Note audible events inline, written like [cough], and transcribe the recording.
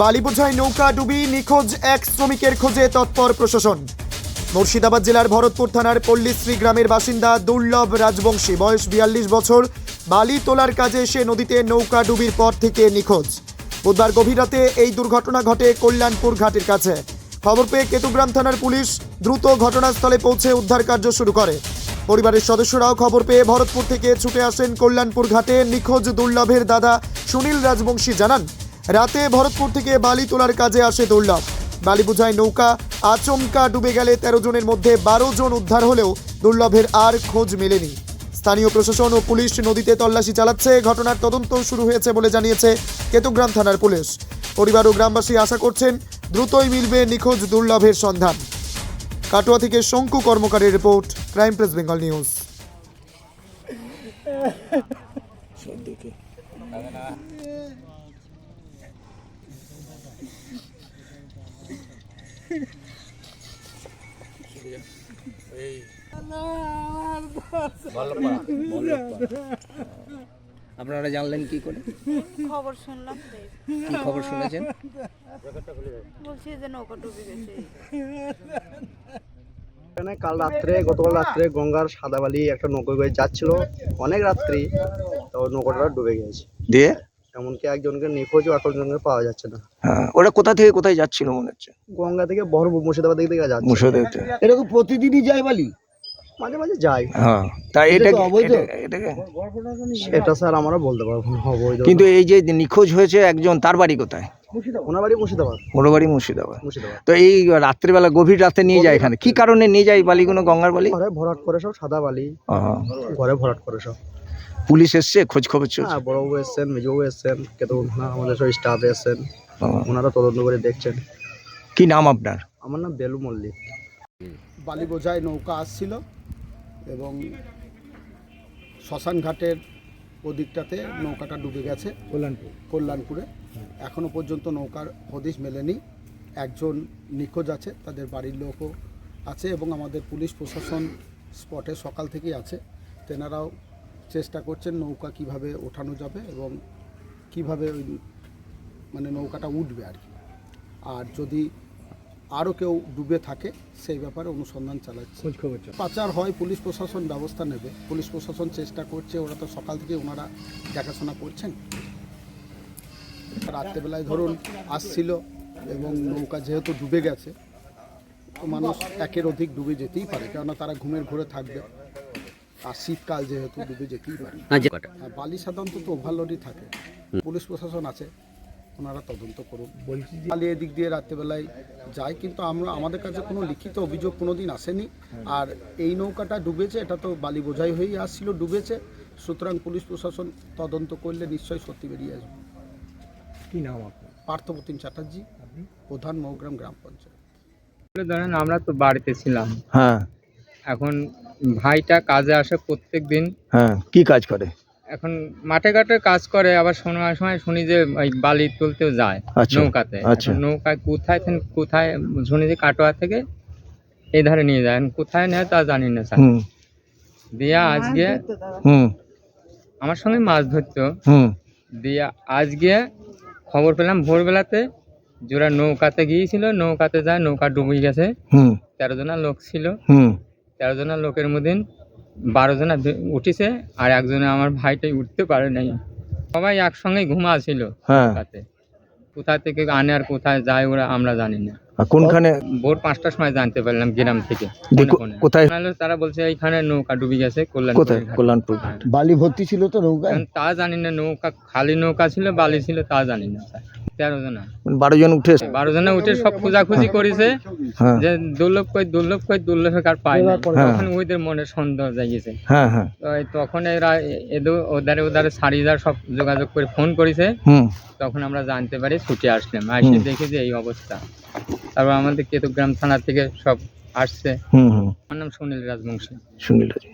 বালিবোঝায় নৌকা ডুবি নিখোঁজ এক শ্রমিকের খোঁজে তৎপর প্রশাসন। মুর্শিদাবাদ জেলার ভরতপুর থানার পল্লীশ্রী গ্রামের বাসিন্দা দুর্লভ রাজবংশী, বয়স বিয়াল্লিশ বছর, বালি তোলার কাজে এসে নদীতে নৌকা ডুবির পর থেকে নিখোঁজ। বুধবার গভীর রাতে এই দুর্ঘটনা ঘটে কল্যাণপুর ঘাটের কাছে। খবর পেয়ে কেতুগ্রাম থানার পুলিশ দ্রুত ঘটনাস্থলে পৌঁছে উদ্ধার কার্য শুরু করে। পরিবারের সদস্যরাও খবর পেয়ে ভরতপুর থেকে ছুটে আসেন কল্যাণপুর ঘাটে। নিখোঁজ দুর্লভের দাদা সুনীল রাজবংশী জানান রাতে ভরতপুর থেকে বালি তোলার কাজে আসে দুর্লভ। বালি বোঝায় নৌকা, আচমকা ডুবে গেলে তেরো জনের মধ্যে বারো জন উদ্ধার হলেও দুর্লভের আর খোঁজ মেলেনি। স্থানীয় প্রশাসন ও পুলিশ নদীতে তল্লাশি চালাচ্ছে, ঘটনার তদন্ত শুরু হয়েছে বলে জানিয়েছে কেতুগ্রাম থানার পুলিশ। পরিবার ও গ্রামবাসী আশা করছেন দ্রুতই মিলবে নিখোঁজ দুর্লভের সন্ধান। কাটোয়া থেকে Shanku কর্মকারের report, crime press Bengal news. [laughs] আপনারা জানলেন কি করে? খবর শুনলাম কি খবর শুনেছেন? বলছি যে নৌকা ডুবে গেছে। এখানে কাল রাত্রে গতকাল রাত্রে গঙ্গার সাদাবালি একটা নৌকো যাচ্ছিল অনেক রাত্রি তো নৌকোটা ডুবে গেছে দিয়ে? এমনকি একজনকে নিখোঁজ একজনকে পাওয়া যাচ্ছে না। হ্যাঁ ওরা কোথা থেকে কোথায় যাচ্ছিল মনে হচ্ছে? গঙ্গা থেকে বড় মুর্শিদাবাদ দিক থেকে যাচ্ছে। মুর্শিদাবাদ এটা কি প্রতিদিনই যায় বালি। মাঝে মাঝে যাই হ্যাঁ তা এটা অবৈধ। এটা- স্যার আমরা বলতে পারব না অবৈধ কিন্তু এই যে নিখোঁজ হয়েছে একজন তার বাড়ি কোথায়? ওনার বাড়ি মুর্শিদাবাদ। ওর বাড়ি মুর্শিদাবাদ। তো এই রাত্রিবেলা গভীর রাতে নিয়ে যায় এখানে। কি কারণে নিয়ে যায় বালিগুলো গঙ্গার বালি? ঘরে ভরাট করে সব সাদা বালি। ঘরে ভরাট করে সব। পুলিশ এসছে খোঁজ খবর চলছে। হ্যাঁ বড়বাবু এসছেন মেজবাবু এসছেন কেতু আমাদের সব স্টাফ এসছেন। ওনারা তদন্ত করে দেখছেন। কি নাম আপনার? আমার নাম বেলু মল্লিক। বালি বোঝায় নৌকা আসছিল এবং শ্মশান ঘাটের ওদিকটাতে নৌকাটা ডুবে গেছে। কল্যাণপুর। কল্যাণপুরে। এখনও পর্যন্ত নৌকার হদিশ মেলেনি। একজন নিখোঁজ আছে তাদের বাড়ির লোকও আছে এবং আমাদের পুলিশ প্রশাসন স্পটে সকাল থেকেই আছে। তেনারাও চেষ্টা করছেন নৌকা কীভাবে ওঠানো যাবে এবং কীভাবে ওই মানে নৌকাটা উঠবে আর কি। আর যদি আরও কেউ ডুবে থাকে সেই ব্যাপারে অনুসন্ধান চালাচ্ছে। পাচার হয় পুলিশ প্রশাসন ব্যবস্থা নেবে। পুলিশ প্রশাসন চেষ্টা করছে ওরা তো সকাল থেকে ওনারা দেখাশোনা করছেন। রাত্রেবেলায় ধরুন আসছিল এবং নৌকা যেহেতু ডুবে গেছে তো মানুষ একের অধিক ডুবে যেতেই পারে কেননা তারা ঘুমের ঘুরে থাকবে। আর শীতকাল যেহেতু ডুবে যেতেই পারে। আর বালি সাধারণত তো ওভারলোডই থাকে। পুলিশ প্রশাসন আছে ওনারা তদন্ত করুন। বলছি বালি এদিক দিয়ে রাত্রেবেলায় যায় কিন্তু আমরা আমাদের কাছে কোনো লিখিত অভিযোগ কোনো দিন আসেনি। আর এই নৌকাটা ডুবেছে এটা তো বালি বোঝাই হয়েই আসছিল ডুবেছে। সুতরাং পুলিশ প্রশাসন তদন্ত করলে নিশ্চয়ই সত্যি বেরিয়ে আসবে। কি নাম আপনার? পার্থপ্রতিম চ্যাটার্জি প্রধান মৌগ্রাম গ্রাম পঞ্চায়েত। ধরেন আমরা তো বাড়িতে ছিলাম। হ্যাঁ। এখন ভাইটা কাজে আসে প্রত্যেক দিন হ্যাঁ কি কাজ করে? এখন মাঠে ঘাটে কাজ করে আবার শোনার সময় শুনি যে ওই বালি তুলতেও যায় আচ্ছা, নৌকাতে। আচ্ছা। নৌকায় কোথায় কোথায় শুনি যে কাটোয়া থেকে এই ধারে নিয়ে যায়। কোথায় নেয় তা জানি না স্যার। দিয়া আজকে আমার সঙ্গে মাছ ধরতো। দিয়া আজকে খবর পেলাম ভোরবেলাতে ওরা নৌকাতে গিয়েছিল নৌকাতে যায় নৌকা ডুবে গেছে। হুম। তেরো জনা লোক ছিল। হুম। তেরো জনের লোকের মধ্যে বারো জনা উঠিছে আর একজনে আমার ভাইটাই উঠতে পারে নাই। সবাই একসঙ্গে ঘুমা ছিল হ্যাঁ কোথা থেকে আনে আর কোথায় যায় ওরা আমরা জানি না। কোনখানে? ভোর পাঁচটার সময় জানতে পারলাম গ্রাম থেকে। কোথায়? তারা বলছে এইখানে নৌকা ডুবে গেছে কল্যাণ কোথায়? কল্যাণপুর। বালি ভর্তি ছিল তো নৌকায়? তা জানি না নৌকা খালি নৌকা ছিল বালি ছিল তা জানি না। তেরো জনা মানে বারো জন উঠে বারো জনা উঠে সব খোঁজাখুঁজি করেছে হ্যাঁ। যে দুর্লভ কই দুর্লভ কই দুর্লভ কার পায় না। তখন ওদের মনে সন্দেহ জাগিয়েছে। হ্যাঁ হ্যাঁ। তখন এরা এদো ওদারে ওদারে সারিদার সব যোগাযোগ করে ফোন করেছে। হুম। তখন আমরা জানতে পারি ছুটে আসলাম আসে দেখি যে এই অবস্থা। তারপর আমাদের কেতুগ্রাম থানা থেকে সব আসছে। আমার নাম সুনীল রাজবংশী। সুনীল রাজি।